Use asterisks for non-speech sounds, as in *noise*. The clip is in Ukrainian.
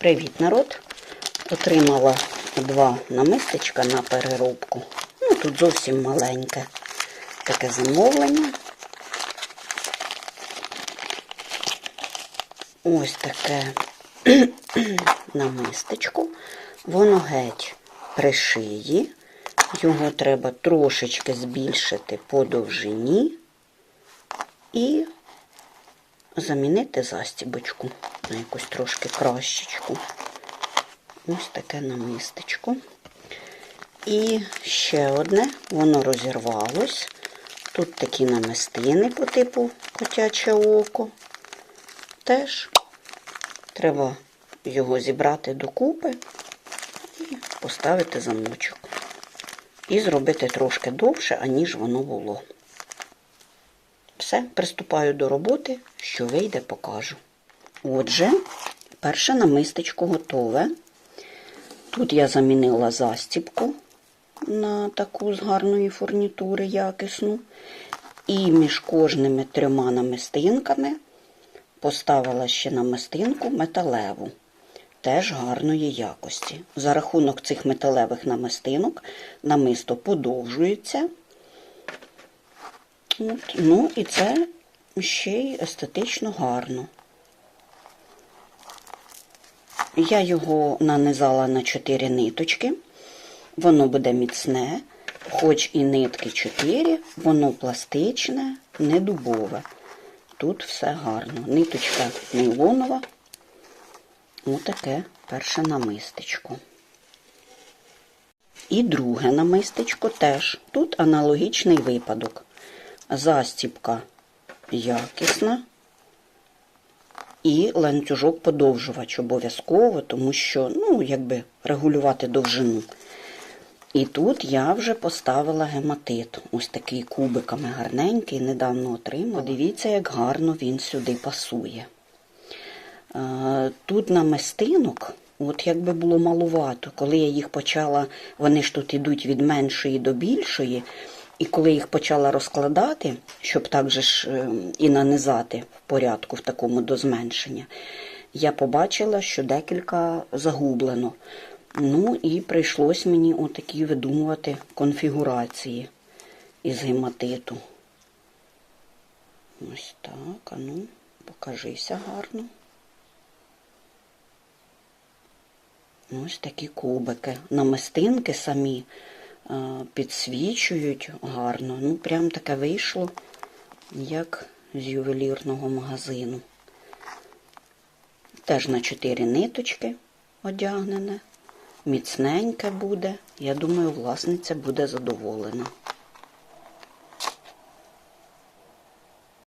Привіт, народ! Отримала два намистечка на переробку. Ну, тут зовсім маленьке таке замовлення. Ось таке *clears throat* намистечко. Воно геть при шиї. Його треба трошечки збільшити по довжині і замінити застібочку на якусь трошки кращечку. Ось таке намистечко. І ще одне, воно розірвалось. Тут такі намистини по типу котяче око. Теж треба його зібрати докупи і поставити замочок. І зробити трошки довше, аніж воно було. Все, приступаю до роботи, що вийде, покажу. Отже, перше намистечко готове. Тут я замінила застібку на таку з гарної фурнітури якісну. І між кожними трьома намистинками поставила ще намистинку металеву, теж гарної якості. За рахунок цих металевих намистинок намисто подовжується. От. Ну і це ще й естетично гарно. Я його нанизала на 4 ниточки. Воно буде міцне, хоч і нитки 4, воно пластичне, не дубове. Тут все гарно. Ниточка нейлонова. Отаке перше намистечко. І друге намистечко теж. Тут аналогічний випадок. Застібка якісна. І ланцюжок подовжувач обов'язково, тому що, ну, якби регулювати довжину. І тут я вже поставила гематит. Ось такий кубиками гарненький, недавно отримала. Дивіться, як гарно він сюди пасує. Тут намистинок, от якби було малувато, коли я їх почала, вони ж тут йдуть від меншої до більшої. І коли їх почала розкладати, щоб так же ж е, і нанизати в порядку в такому до зменшення, я побачила, що декілька загублено. Ну і прийшлось мені отакі видумувати конфігурації із гематиту. Ось так, а ну, покажися гарно. Ось такі кубики. Намистинки самі підсвічують гарно. Ну, прям таке вийшло, як з ювелірного магазину. Теж на 4 ниточки одягнене. Міцненьке буде. Я думаю, власниця буде задоволена.